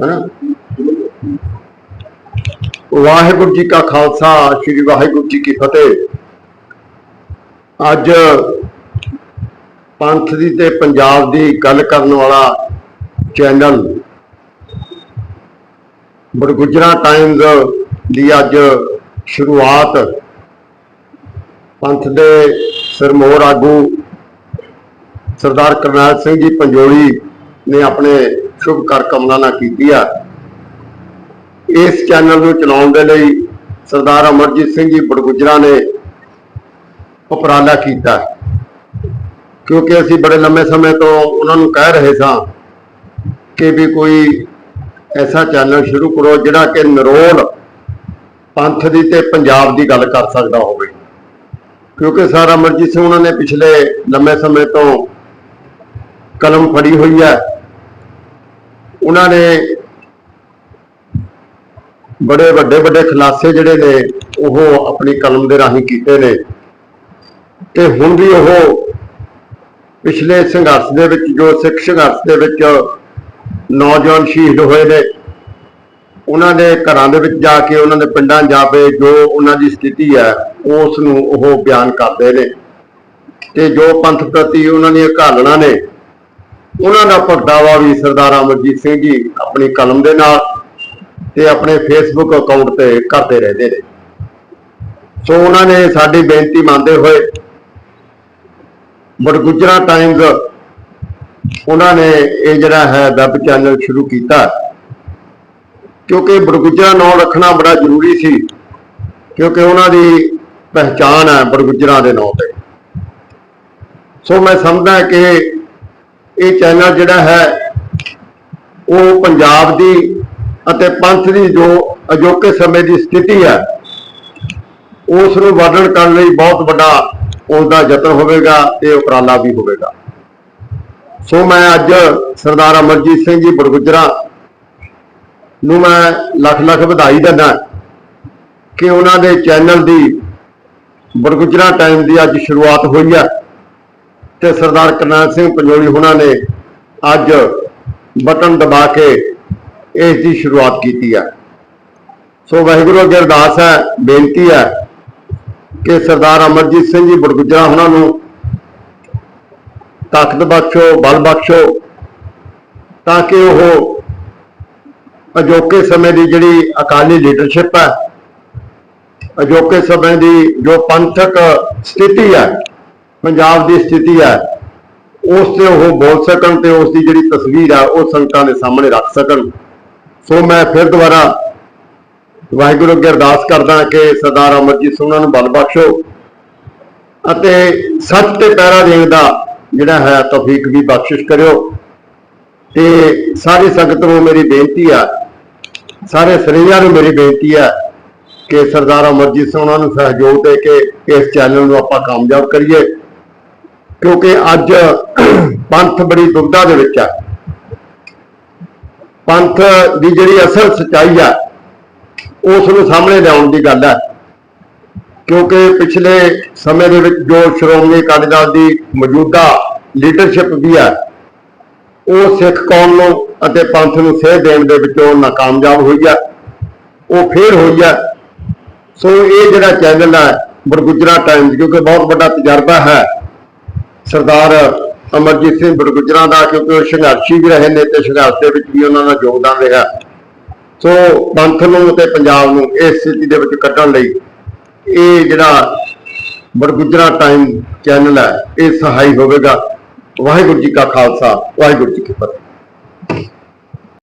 ਹੈਨਾ ਵਾਹਿਗੁਰੂ ਜੀ ਕਾ ਖਾਲਸਾ, ਸ੍ਰੀ ਵਾਹਿਗੁਰੂ ਜੀ ਕੀ ਫਤਿਹ। ਅੱਜ ਪੰਥ ਦੀ ਤੇ ਪੰਜਾਬ ਦੀ ਗੱਲ ਕਰਨ ਵਾਲਾ ਚੈਨਲ ਬੜਗੁਜਰਾ ਟਾਈਮਜ਼ ਦੀ ਅੱਜ ਸ਼ੁਰੂਆਤ ਪੰਥ ਦੇ ਸਰਮੋਰ ਆਗੂ ਸਰਦਾਰ ਕਰਨੈਲ ਸਿੰਘ ਜੀ ਪੰਜੋਲੀ ਨੇ ਆਪਣੇ ਸ਼ੁਭ ਕਰ ਕਮਲਾਂ ਨਾਲ ਕੀਤੀ ਆ। ਇਸ ਚੈਨਲ ਨੂੰ ਚਲਾਉਣ ਦੇ ਲਈ ਸਰਦਾਰ ਅਮਰਜੀਤ ਸਿੰਘ ਜੀ ਬੜਗੁਜਰਾ ਨੇ ਉਪਰਾਲਾ ਕੀਤਾ। ਕਿਉਂਕਿ ਅਸੀਂ ਬੜੇ ਲੰਮੇ ਸਮੇਂ ਤੋਂ ਉਹਨਾਂ ਨੂੰ ਕਹਿ ਰਹੇ ਸਾਂ ਕਿ ਵੀ ਕੋਈ ਐਸਾ ਚੈਨਲ ਸ਼ੁਰੂ ਕਰੋ ਜਿਹੜਾ ਕਿ ਨਰੋਲ ਪੰਥ ਦੀ ਤੇ ਪੰਜਾਬ ਦੀ ਗੱਲ ਕਰ ਸਕਦਾ ਹੋਵੇ। ਕਿਉਂਕਿ ਸਰ ਅਮਰਜੀਤ ਸਿੰਘ ਉਹਨਾਂ ਨੇ ਪਿਛਲੇ ਲੰਮੇ ਸਮੇਂ ਤੋਂ ਕਲਮ ਫੜੀ ਹੋਈ ਹੈ। ਉਹਨਾਂ ਨੇ ਬੜੇ ਵੱਡੇ ਵੱਡੇ ਖੁਲਾਸੇ ਜਿਹੜੇ ਨੇ, ਉਹ ਆਪਣੀ ਕਲਮ ਦੇ ਰਾਹੀਂ ਕੀਤੇ ਨੇ। ਤੇ ਹੁਣ ਵੀ ਉਹ ਪਿਛਲੇ ਸੰਘਰਸ਼ ਦੇ ਵਿੱਚ, ਜੋ ਸਿੱਖ ਸੰਘਰਸ਼ ਦੇ ਵਿੱਚ ਨੌਜਵਾਨ ਸ਼ਹੀਦ ਹੋਏ ਨੇ, ਉਹਨਾਂ ਦੇ ਘਰਾਂ ਦੇ ਵਿੱਚ ਜਾ ਕੇ ਉਹਨਾਂ ਦੇ ਪਿੰਡਾਂ ਜਾ ਕੇ ਜੋ ਉਹਨਾਂ ਦੀ ਸਥਿਤੀ ਹੈ, ਉਸ ਨੂੰ ਉਹ ਬਿਆਨ ਕਰਦੇ ਨੇ। ਤੇ ਜੋ ਪੰਥ ਪ੍ਰਤੀ ਉਹਨਾਂ ਦੀਆਂ ਘਾਲਣਾ ਨੇ ਉਹਨਾਂ ਦਾ ਪ੍ਰਗਟਾਵਾ ਵੀ ਸਰਦਾਰ ਅਮਰਜੀਤ ਸਿੰਘ ਜੀ ਆਪਣੀ ਕਲਮ ਦੇ ਨਾਲ ਤੇ ਆਪਣੇ ਫੇਸਬੁੱਕ ਅਕਾਊਂਟ ਤੇ ਕਰਦੇ ਰਹਿੰਦੇ ਨੇ। ਸੋ ਉਹਨਾਂ ਨੇ ਸਾਡੀ ਬੇਨਤੀ ਮੰਨਦੇ ਹੋਏ ਬੜਗੁਜਰਾ ਟਾਈਮਜ਼ ਉਹਨਾਂ ਨੇ ਇਹ ਜਿਹੜਾ ਹੈ ਵੈਬ ਚੈਨਲ ਸ਼ੁਰੂ ਕੀਤਾ। ਕਿਉਂਕਿ ਬੜਗੁਜਰਾ ਨਾਂ ਰੱਖਣਾ ਬੜਾ ਜ਼ਰੂਰੀ ਸੀ, ਕਿਉਂਕਿ ਉਹਨਾਂ ਦੀ ਪਹਿਚਾਣ ਹੈ ਬੜਗੁਜਰਾ ਦੇ ਨਾਂ ਤੇ। ਸੋ ਮੈਂ ਸਮਝਦਾ ਕਿ ਇਹ ਚੈਨਲ ਜਿਹੜਾ ਹੈ, ਉਹ ਪੰਜਾਬ ਦੀ ਅਤੇ ਪੰਥ ਦੀ ਜੋ ਅਜੋਕੇ ਸਮੇਂ ਦੀ ਸਥਿਤੀ ਹੈ ਉਸ ਨੂੰ ਵਰਣਨ ਕਰਨ ਲਈ ਬਹੁਤ ਵੱਡਾ ਉਸ ਦਾ ਯਤਨ ਹੋਵੇਗਾ ਤੇ ਉਪਰਾਲਾ ਵੀ ਹੋਵੇਗਾ। ਸੋ ਮੈਂ ਅੱਜ ਸਰਦਾਰ ਅਮਰਜੀਤ ਸਿੰਘ ਜੀ ਬੜਗੁਜਰਾ ਨੂੰ ਮੈਂ ਲੱਖ ਲੱਖ ਵਧਾਈ ਦਿੰਦਾ ਕਿ ਉਹਨਾਂ ਦੇ ਚੈਨਲ ਦੀ ਬੜਗੁਜਰਾ ਟਾਈਮ ਦੀ ਅੱਜ ਸ਼ੁਰੂਆਤ ਹੋਈ ਹੈ। ਤੇ ਸਰਦਾਰ ਕਰਨਾਲ ਸਿੰਘ ਪੰਜੋਲੀ ਹੁਣਾਂ ਨੇ ਅੱਜ ਬਟਨ ਦਬਾ ਕੇ ਇਸ ਦੀ ਸ਼ੁਰੂਆਤ ਕੀਤੀ ਹੈ। ਸੋ ਵਾਹਿਗੁਰੂ ਅੱਗੇ ਅਰਦਾਸ ਹੈ, ਬੇਨਤੀ ਹੈ ਕਿ ਸਰਦਾਰ ਅਮਰਜੀਤ ਸਿੰਘ ਜੀ ਬੜਗੁਜਰਾ ਉਹਨਾਂ ਨੂੰ ਤਾਕਤ ਬਖਸ਼ੋ, ਬਲ ਬਖਸ਼ੋ, ਤਾਂ ਕਿ ਉਹ ਅਜੋਕੇ ਸਮੇਂ ਦੀ ਜਿਹੜੀ ਅਕਾਲੀ ਲੀਡਰਸ਼ਿਪ ਹੈ, ਅਜੋਕੇ ਸਮੇਂ ਦੀ ਜੋ ਪੰਥਕ ਸਥਿਤੀ ਹੈ ਪੰਜਾਬ ਦੀ ਸਥਿਤੀ ਹੈ, ਉਸ ਤੇ ਉਹ ਬੋਲ ਸਕਣ ਤੇ ਉਸ ਦੀ ਜਿਹੜੀ ਤਸਵੀਰ ਹੈ ਉਹ ਸੰਗਤਾਂ ਦੇ ਸਾਹਮਣੇ ਰੱਖ ਸਕਣ। ਸੋ ਮੈਂ ਫਿਰ ਦੁਬਾਰਾ ਵਾਹਿਗੁਰੂ ਅੱਗੇ ਅਰਦਾਸ ਕਰਦਾ ਕਿ ਸਰਦਾਰ ਅਮਰਜੀਤ ਸਿੰਘ ਉਹਨਾਂ ਨੂੰ ਬਲ ਬਖਸ਼ੋ ਅਤੇ ਸੱਚ ਤੇ ਪੈਰਾ ਦੇਣ ਦਾ ਜਿਹੜਾ ਹੈ, ਤੌਫੀਕ ਵੀ ਬਖਸ਼ਿਸ਼ ਕਰਿਓ। ਤੇ ਸਾਰੀ ਸੰਗਤ ਨੂੰ ਮੇਰੀ ਬੇਨਤੀ ਆ, ਸਾਰੇ ਸਰਈਆਂ ਨੂੰ ਮੇਰੀ ਬੇਨਤੀ ਆ ਕਿ ਸਰਦਾਰ ਅਮਰਜੀਤ ਸਿੰਘ ਉਹਨਾਂ ਨੂੰ ਸਹਿਯੋਗ ਦੇ ਕੇ ਇਸ ਚੈਨਲ ਨੂੰ ਆਪਾਂ ਕਾਮਯਾਬ ਕਰੀਏ। ਕਿਉਂਕਿ ਅੱਜ ਪੰਥ ਬੜੀ ਦੁਬਦਾ ਦੇ ਵਿੱਚ ਆ। ਪੰਥ ਦੀ ਜਿਹੜੀ ਅਸਲ ਸਚਾਈ ਆ, ਉਸ ਨੂੰ ਸਾਹਮਣੇ ਲਿਆਉਣ ਦੀ ਗੱਲ ਹੈ ਕਿਉਂਕਿ ਪਿਛਲੇ ਸਮੇਂ ਦੇ ਵਿੱਚ ਜੋ ਸ਼੍ਰੋਮਣੀ ਅਕਾਲੀ ਦਲ ਦੀ ਮੌਜੂਦਾ ਲੀਡਰਸ਼ਿਪ ਵੀ ਹੈ ਉਹ ਸਿੱਖ ਕੌਮ ਨੂੰ ਅਤੇ ਪੰਥ ਨੂੰ ਸੇਧ ਦੇਣ ਦੇ ਵਿੱਚੋਂ ਨਾਕਾਮਯਾਬ ਹੋਈ ਹੈ ਉਹ ਫੇਰ ਹੋਈ ਹੈ ਸੋ ਇਹ ਜਿਹੜਾ ਚੈਨਲ ਹੈ ਬਰਗੁਜਰਾ ਟਾਈਮਜ਼ ਕਿਉਂਕਿ ਬਹੁਤ ਵੱਡਾ ਤਜਰਬਾ ਹੈ। ਸਰਦਾਰ ਅਮਰਜੀਤ ਸਿੰਘ ਬੜਗੁਜਰਾ ਦਾ, ਕਿਉਂਕਿ ਉਹ ਸੰਘਰਸ਼ੀ ਵੀ ਰਹੇ ਨੇ ਤੇ ਸੰਘਰਸ਼ ਦੇ ਵਿੱਚ ਵੀ ਉਹਨਾਂ ਦਾ ਯੋਗਦਾਨ ਰਿਹਾ। ਸੋ ਪੰਥ ਨੂੰ ਤੇ ਪੰਜਾਬ ਨੂੰ ਇਸ ਸਥਿਤੀ ਦੇ ਵਿੱਚ ਕੱਢਣ ਲਈ ਇਹ ਜਿਹੜਾ ਬੜਗੁਜਰਾ ਟਾਈਮ ਚੈਨਲ ਹੈ, ਇਹ ਸਹਾਈ ਹੋਵੇਗਾ। ਵਾਹਿਗੁਰੂ ਜੀ ਕਾ ਖਾਲਸਾ, ਵਾਹਿਗੁਰੂ ਜੀ ਕੀ ਫਤਿਹ।